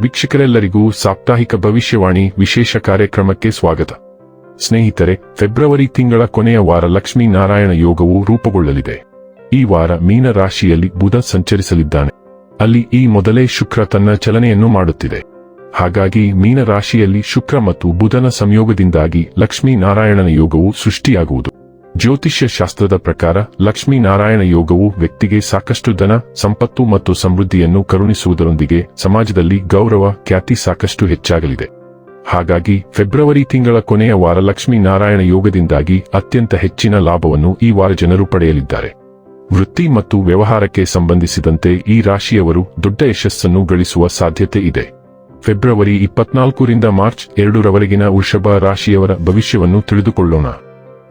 ವೀಕ್ಷಕರೆಲ್ಲರಿಗೂ ಸಾಪ್ತಾಹಿಕ ಭವಿಷ್ಯವಾಣಿ ವಿಶೇಷ ಕಾರ್ಯಕ್ರಮಕ್ಕೆ ಸ್ವಾಗತ. ಸ್ನೇಹಿತರೆ, ಫೆಬ್ರವರಿ ತಿಂಗಳ ಕೊನೆಯ ವಾರ ಲಕ್ಷ್ಮೀ ನಾರಾಯಣ ಯೋಗವು ರೂಪುಗೊಳ್ಳಲಿದೆ. ಈ ವಾರ ಮೀನ ರಾಶಿಯಲ್ಲಿ ಬುಧ ಸಂಚರಿಸಲಿದ್ದಾನೆ. ಅಲ್ಲಿ ಈ ಮೊದಲೇ ಶುಕ್ರ ತನ್ನ ಚಲನೆಯನ್ನು ಮಾಡುತ್ತಿದೆ. ಹಾಗಾಗಿ ಮೀನ ರಾಶಿಯಲ್ಲಿ ಶುಕ್ರ ಮತ್ತು ಬುಧನ ಸಂಯೋಗದಿಂದಾಗಿ ಲಕ್ಷ್ಮೀ ನಾರಾಯಣನ ಯೋಗವು ಸೃಷ್ಟಿಯಾಗುವುದು. ಜ್ಯೋತಿಷ್ಯ ಶಾಸ್ತ್ರದ ಪ್ರಕಾರ ಲಕ್ಷ್ಮೀ ನಾರಾಯಣ ಯೋಗವು ವ್ಯಕ್ತಿಗೆ ಸಾಕಷ್ಟು ಧನ, ಸಂಪತ್ತು ಮತ್ತು ಸಮೃದ್ಧಿಯನ್ನು ಕರುಣಿಸುವುದರೊಂದಿಗೆ ಸಮಾಜದಲ್ಲಿ ಗೌರವ, ಖ್ಯಾತಿ ಸಾಕಷ್ಟು ಹೆಚ್ಚಾಗಲಿದೆ. ಹಾಗಾಗಿ ಫೆಬ್ರವರಿ ತಿಂಗಳ ಕೊನೆಯ ವಾರ ಲಕ್ಷ್ಮೀ ನಾರಾಯಣ ಯೋಗದಿಂದಾಗಿ ಅತ್ಯಂತ ಹೆಚ್ಚಿನ ಲಾಭವನ್ನು ಈ ವಾರ ಜನರು ಪಡೆಯಲಿದ್ದಾರೆ. ವೃತ್ತಿ ಮತ್ತು ವ್ಯವಹಾರಕ್ಕೆ ಸಂಬಂಧಿಸಿದಂತೆ ಈ ರಾಶಿಯವರು ದೊಡ್ಡ ಯಶಸ್ಸನ್ನು ಗಳಿಸುವ ಸಾಧ್ಯತೆ ಇದೆ. ಫೆಬ್ರವರಿ ಇಪ್ಪತ್ನಾಲ್ಕರಿಂದ ಮಾರ್ಚ್ ಎರಡರವರೆಗಿನ ವೃಷಭ ರಾಶಿಯವರ ಭವಿಷ್ಯವನ್ನು ತಿಳಿದುಕೊಳ್ಳೋಣ.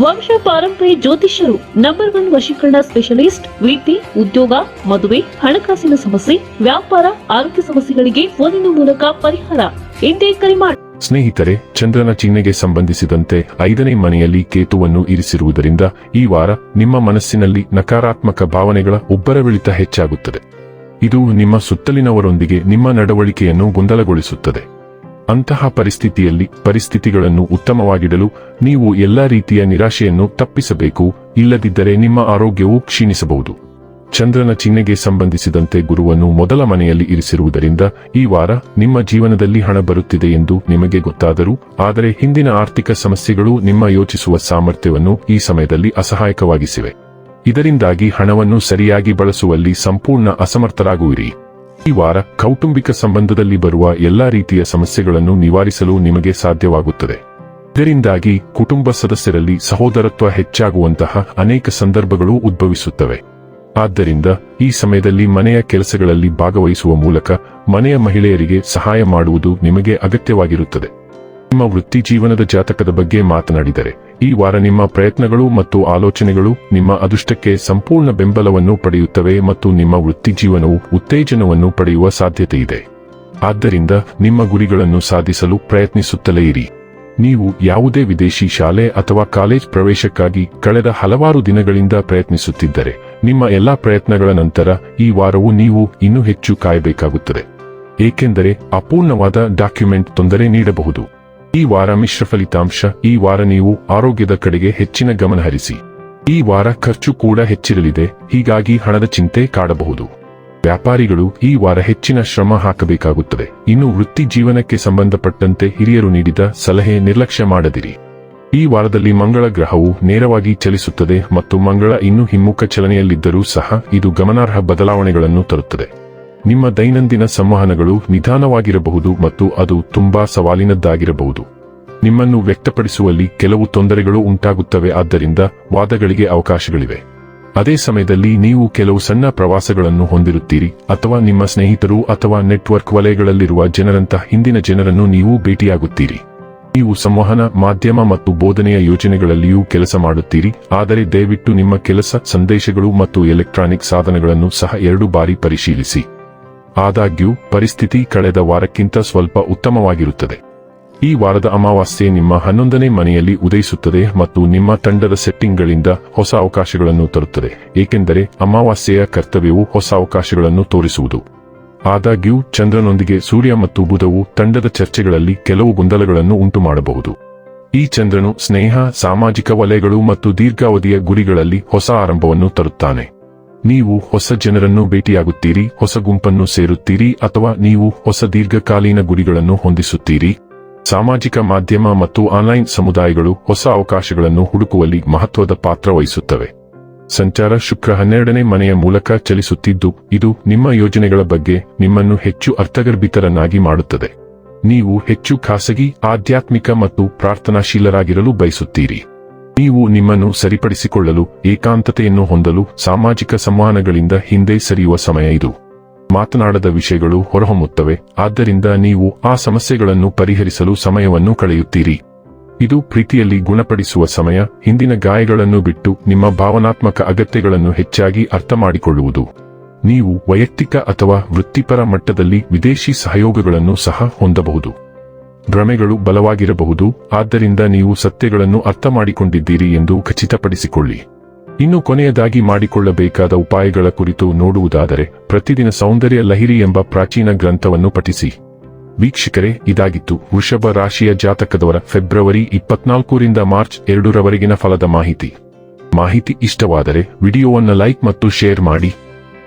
ವಂಶ ಪಾರಂಪರ್ಯ ಜ್ಯೋತಿಷ್ಯರು ನಂಬರ್ ಒನ್ ವಶೀಕರಣ ಸ್ಪೆಷಲಿಸ್ಟ್ ವೃತ್ತಿ ಉದ್ಯೋಗ, ಮದುವೆ, ಹಣಕಾಸಿನ ಸಮಸ್ಯೆ, ವ್ಯಾಪಾರ, ಆರೋಗ್ಯ ಸಮಸ್ಯೆಗಳಿಗೆ ಫೋನಿನ ಮೂಲಕ ಪರಿಹಾರ. ಎಂದೇ ಕರೆ ಮಾಡಿ ಸ್ನೇಹಿತರೆ, ಚಂದ್ರನ ಚಿಹ್ನೆಗೆ ಸಂಬಂಧಿಸಿದಂತೆ ಐದನೇ ಮನೆಯಲ್ಲಿ ಕೇತುವನ್ನು ಇರಿಸಿರುವುದರಿಂದ ಈ ವಾರ ನಿಮ್ಮ ಮನಸ್ಸಿನಲ್ಲಿ ನಕಾರಾತ್ಮಕ ಭಾವನೆಗಳ ಉಬ್ಬರವಿಳಿತ ಹೆಚ್ಚಾಗುತ್ತದೆ. ಇದು ನಿಮ್ಮ ಸುತ್ತಲಿನವರೊಂದಿಗೆ ನಿಮ್ಮ ನಡವಳಿಕೆಯನ್ನು ಗೊಂದಲಗೊಳಿಸುತ್ತದೆ. ಅಂತಹ ಪರಿಸ್ಥಿತಿಯಲ್ಲಿ ಪರಿಸ್ಥಿತಿಗಳನ್ನು ಉತ್ತಮವಾಗಿಡಲು ನೀವು ಎಲ್ಲಾ ರೀತಿಯ ನಿರಾಶೆಯನ್ನು ತಪ್ಪಿಸಬೇಕು, ಇಲ್ಲದಿದ್ದರೆ ನಿಮ್ಮ ಆರೋಗ್ಯವು ಕ್ಷೀಣಿಸಬಹುದು. ಚಂದ್ರನ ಚಿಹ್ನೆಗೆ ಸಂಬಂಧಿಸಿದಂತೆ ಗುರುವನ್ನು ಮೊದಲ ಮನೆಯಲ್ಲಿ ಇರಿಸಿರುವುದರಿಂದ ಈ ವಾರ ನಿಮ್ಮ ಜೀವನದಲ್ಲಿ ಹಣ ಬರುತ್ತಿದೆ ಎಂದು ನಿಮಗೆ ಗೊತ್ತಾದರೂ, ಆದರೆ ಹಿಂದಿನ ಆರ್ಥಿಕ ಸಮಸ್ಯೆಗಳು ನಿಮ್ಮ ಯೋಚಿಸುವ ಸಾಮರ್ಥ್ಯವನ್ನು ಈ ಸಮಯದಲ್ಲಿ ಅಸಹಾಯಕವಾಗಿಸಿವೆ. ಇದರಿಂದಾಗಿ ಹಣವನ್ನು ಸರಿಯಾಗಿ ಬಳಸುವಲ್ಲಿ ಸಂಪೂರ್ಣ ಅಸಮರ್ಥರಾಗುವಿರಿ. ಈ ವಾರ ಕೌಟುಂಬಿಕ ಸಂಬಂಧದಲ್ಲಿ ಬರುವ ಎಲ್ಲಾ ರೀತಿಯ ಸಮಸ್ಯೆಗಳನ್ನು ನಿವಾರಿಸಲು ನಿಮಗೆ ಸಾಧ್ಯವಾಗುತ್ತದೆ. ಇದರಿಂದಾಗಿ ಕುಟುಂಬ ಸದಸ್ಯರಲ್ಲಿ ಸಹೋದರತ್ವ ಹೆಚ್ಚಾಗುವಂತಹ ಅನೇಕ ಸಂದರ್ಭಗಳು ಉದ್ಭವಿಸುತ್ತವೆ. ಆದ್ದರಿಂದ ಈ ಸಮಯದಲ್ಲಿ ಮನೆಯ ಕೆಲಸಗಳಲ್ಲಿ ಭಾಗವಹಿಸುವ ಮೂಲಕ ಮನೆಯ ಮಹಿಳೆಯರಿಗೆ ಸಹಾಯ ಮಾಡುವುದು ನಿಮಗೆ ಅಗತ್ಯವಾಗಿರುತ್ತದೆ. ನಿಮ್ಮ ವೃತ್ತಿ ಜೀವನದ ಜಾತಕದ ಬಗ್ಗೆ ಮಾತನಾಡಿದರೆ, ಈ ವಾರ ನಿಮ್ಮ ಪ್ರಯತ್ನಗಳು ಮತ್ತು ಆಲೋಚನೆಗಳು ನಿಮ್ಮ ಅದೃಷ್ಟಕ್ಕೆ ಸಂಪೂರ್ಣ ಬೆಂಬಲವನ್ನು ಪಡೆಯುತ್ತವೆ ಮತ್ತು ನಿಮ್ಮ ವೃತ್ತಿ ಜೀವನವು ಉತ್ತೇಜನವನ್ನು ಪಡೆಯುವ ಸಾಧ್ಯತೆ ಇದೆ ಆದ್ದರಿಂದ ನಿಮ್ಮ ಗುರಿಗಳನ್ನು ಸಾಧಿಸಲು ಪ್ರಯತ್ನಿಸುತ್ತಲೇ ಇರಿ. ನೀವು ಯಾವುದೇ ವಿದೇಶಿ ಶಾಲೆ ಅಥವಾ ಕಾಲೇಜ್ ಪ್ರವೇಶಕ್ಕಾಗಿ ಕಳೆದ ಹಲವಾರು ದಿನಗಳಿಂದ ಪ್ರಯತ್ನಿಸುತ್ತಿದ್ದರೆ, ನಿಮ್ಮ ಎಲ್ಲಾ ಪ್ರಯತ್ನಗಳ ನಂತರ ಈ ವಾರವು ನೀವು ಇನ್ನೂ ಹೆಚ್ಚು ಕಾಯಬೇಕಾಗುತ್ತದೆ. ಏಕೆಂದರೆ ಅಪೂರ್ಣವಾದ ಡಾಕ್ಯುಮೆಂಟ್ ತೊಂದರೆ ನೀಡಬಹುದು. ಈ ವಾರ ಮಿಶ್ರ ಫಲಿತಾಂಶ, ಈ ವಾರ ನೀವು ಆರೋಗ್ಯದ ಕಡೆಗೆ ಹೆಚ್ಚಿನ ಗಮನ ಹರಿಸಿ. ಈ ವಾರ ಖರ್ಚು ಕೂಡ ಹೆಚ್ಚಿರಲಿದೆ, ಹೀಗಾಗಿ ಹಣದ ಚಿಂತೆ ಕಾಡಬಹುದು. ವ್ಯಾಪಾರಿಗಳು ಈ ವಾರ ಹೆಚ್ಚಿನ ಶ್ರಮ ಹಾಕಬೇಕಾಗುತ್ತದೆ. ಇನ್ನು ವೃತ್ತಿ ಜೀವನಕ್ಕೆ ಸಂಬಂಧಪಟ್ಟಂತೆ ಹಿರಿಯರು ನೀಡಿದ ಸಲಹೆ ನಿರ್ಲಕ್ಷ್ಯ ಮಾಡದಿರಿ. ಈ ವಾರದಲ್ಲಿ ಮಂಗಳ ಗ್ರಹವು ನೇರವಾಗಿ ಚಲಿಸುತ್ತದೆ ಮತ್ತು ಮಂಗಳ ಇನ್ನೂ ಹಿಮ್ಮುಖ ಚಲನೆಯಲ್ಲಿದ್ದರೂ ಸಹ ಇದು ಗಮನಾರ್ಹ ಬದಲಾವಣೆಗಳನ್ನು ತರುತ್ತದೆ. ನಿಮ್ಮ ದೈನಂದಿನ ಸಂವಹನಗಳು ನಿಧಾನವಾಗಿರಬಹುದು ಮತ್ತು ಅದು ತುಂಬಾ ಸವಾಲಿನದ್ದಾಗಿರಬಹುದು. ನಿಮ್ಮನ್ನು ವ್ಯಕ್ತಪಡಿಸುವಲ್ಲಿ ಕೆಲವು ತೊಂದರೆಗಳು ಉಂಟಾಗುತ್ತವೆ, ಆದ್ದರಿಂದ ವಾದಗಳಿಗೆ ಅವಕಾಶಗಳಿವೆ. ಅದೇ ಸಮಯದಲ್ಲಿ ನೀವು ಕೆಲವು ಸಣ್ಣ ಪ್ರವಾಸಗಳನ್ನು ಹೊಂದಿರುತ್ತೀರಿ, ಅಥವಾ ನಿಮ್ಮ ಸ್ನೇಹಿತರು ಅಥವಾ ನೆಟ್ವರ್ಕ್ ವಲಯಗಳಲ್ಲಿರುವ ಜನರಂತಹ ಹಿಂದಿನ ಜನರನ್ನು ನೀವು ಭೇಟಿಯಾಗುತ್ತೀರಿ. ನೀವು ಸಂವಹನ ಮಾಧ್ಯಮ ಮತ್ತು ಬೋಧನೆಯ ಯೋಜನೆಗಳಲ್ಲಿಯೂ ಕೆಲಸ ಮಾಡುತ್ತೀರಿ, ಆದರೆ ದಯವಿಟ್ಟು ನಿಮ್ಮ ಕೆಲಸ, ಸಂದೇಶಗಳು ಮತ್ತು ಎಲೆಕ್ಟ್ರಾನಿಕ್ ಸಾಧನಗಳನ್ನು ಸಹ ಎರಡು ಬಾರಿ ಪರಿಶೀಲಿಸಿ. ಆದಾಗ್ಯೂ, ಪರಿಸ್ಥಿತಿ ಕಳೆದ ವಾರಕ್ಕಿಂತ ಸ್ವಲ್ಪ ಉತ್ತಮವಾಗಿರುತ್ತದೆ. ಈ ವಾರದ ಅಮಾವಾಸ್ಯೆ ನಿಮ್ಮ ಹನ್ನೊಂದನೇ ಮನೆಯಲ್ಲಿ ಉದಯಿಸುತ್ತದೆ ಮತ್ತು ನಿಮ್ಮ ತಂಡದ ಸೆಟ್ಟಿಂಗ್ಗಳಿಂದ ಹೊಸ ಅವಕಾಶಗಳನ್ನು ತರುತ್ತದೆ, ಏಕೆಂದರೆ ಅಮಾವಾಸ್ಯೆಯ ಕರ್ತವ್ಯವು ಹೊಸ ಅವಕಾಶಗಳನ್ನು ತೋರಿಸುವುದು. ಆದಾಗ್ಯೂ, ಚಂದ್ರನೊಂದಿಗೆ ಸೂರ್ಯ ಮತ್ತು ಬುಧವು ತಂಡದ ಚರ್ಚೆಗಳಲ್ಲಿ ಕೆಲವು ಗೊಂದಲಗಳನ್ನು ಉಂಟುಮಾಡಬಹುದು. ಈ ಚಂದ್ರನು ಸ್ನೇಹ, ಸಾಮಾಜಿಕ ವಲಯಗಳು ಮತ್ತು ದೀರ್ಘಾವಧಿಯ ಗುರಿಗಳಲ್ಲಿ ಹೊಸ ಆರಂಭವನ್ನು ತರುತ್ತಾನೆ. ನೀವು ಹೊಸ ಜನರನ್ನು ಭೇಟಿಯಾಗುತ್ತೀರಿ, ಹೊಸ ಗುಂಪನ್ನು ಸೇರುತ್ತೀರಿ ಅಥವಾ ನೀವು ಹೊಸ ದೀರ್ಘಕಾಲೀನ ಗುರಿಗಳನ್ನು ಹೊಂದಿಸುತ್ತೀರಿ. ಸಾಮಾಜಿಕ ಮಾಧ್ಯಮ ಮತ್ತು ಆನ್ಲೈನ್ ಸಮುದಾಯಗಳು ಹೊಸ ಅವಕಾಶಗಳನ್ನು ಹುಡುಕುವಲ್ಲಿ ಮಹತ್ವದ ಪಾತ್ರ ವಹಿಸುತ್ತವೆ. ಸಂಚಾರ ಶುಕ್ರ ಹನ್ನೆರಡನೇ ಮನೆಯ ಮೂಲಕ ಚಲಿಸುತ್ತಿದ್ದು, ಇದು ನಿಮ್ಮ ಯೋಜನೆಗಳ ಬಗ್ಗೆ ನಿಮ್ಮನ್ನು ಹೆಚ್ಚು ಅರ್ಥಗರ್ಭಿತರನ್ನಾಗಿ ಮಾಡುತ್ತದೆ. ನೀವು ಹೆಚ್ಚು ಖಾಸಗಿ, ಆಧ್ಯಾತ್ಮಿಕ ಮತ್ತು ಪ್ರಾರ್ಥನಾಶೀಲರಾಗಿರಲು ಬಯಸುತ್ತೀರಿ. ನೀವು ನಿಮ್ಮನ್ನು ಸರಿಪಡಿಸಿಕೊಳ್ಳಲು, ಏಕಾಂತತೆಯನ್ನು ಹೊಂದಲು, ಸಾಮಾಜಿಕ ಸಂವಹನಗಳಿಂದ ಹಿಂದೆ ಸರಿಯುವ ಸಮಯ ಇದು. ಮಾತನಾಡದ ವಿಷಯಗಳು ಹೊರಹೊಮ್ಮುತ್ತವೆ, ಆದ್ದರಿಂದ ನೀವು ಆ ಸಮಸ್ಯೆಗಳನ್ನು ಪರಿಹರಿಸಲು ಸಮಯವನ್ನು ಕಳೆಯುತ್ತೀರಿ. ಇದು ಪ್ರೀತಿಯಲ್ಲಿ ಗುಣಪಡಿಸುವ ಸಮಯ, ಹಿಂದಿನ ಗಾಯಗಳನ್ನು ಬಿಟ್ಟು ನಿಮ್ಮ ಭಾವನಾತ್ಮಕ ಅಗತ್ಯಗಳನ್ನು ಹೆಚ್ಚಾಗಿ ಅರ್ಥಮಾಡಿಕೊಳ್ಳುವುದು. ನೀವು ವೈಯಕ್ತಿಕ ಅಥವಾ ವೃತ್ತಿಪರ ಮಟ್ಟದಲ್ಲಿ ವಿದೇಶಿ ಸಹಯೋಗಗಳನ್ನು ಸಹ ಹೊಂದಬಹುದು. ಭ್ರಮೆಗಳು ಬಲವಾಗಿರಬಹುದು, ಆದ್ದರಿಂದ ನೀವು ಸತ್ಯಗಳನ್ನು ಅರ್ಥಮಾಡಿಕೊಂಡಿದ್ದೀರಿ ಎಂದು ಖಚಿತಪಡಿಸಿಕೊಳ್ಳಿ. ಇನ್ನು ಕೊನೆಯದಾಗಿ ಮಾಡಿಕೊಳ್ಳಬೇಕಾದ ಉಪಾಯಗಳ ಕುರಿತು ನೋಡುವುದಾದರೆ, ಪ್ರತಿದಿನ ಸೌಂದರ್ಯ ಲಹಿರಿ ಎಂಬ ಪ್ರಾಚೀನ ಗ್ರಂಥವನ್ನು ಪಠಿಸಿ. ವೀಕ್ಷಕರೇ, ಇದಾಗಿತ್ತು ವೃಷಭ ರಾಶಿಯ ಜಾತಕದವರ ಫೆಬ್ರವರಿ ಇಪ್ಪತ್ನಾಲ್ಕರಿಂದ ಮಾರ್ಚ್ ಎರಡರವರೆಗಿನ ಫಲದ ಮಾಹಿತಿ. ಮಾಹಿತಿ ಇಷ್ಟವಾದರೆ ವಿಡಿಯೋವನ್ನು ಲೈಕ್ ಮತ್ತು ಶೇರ್ ಮಾಡಿ.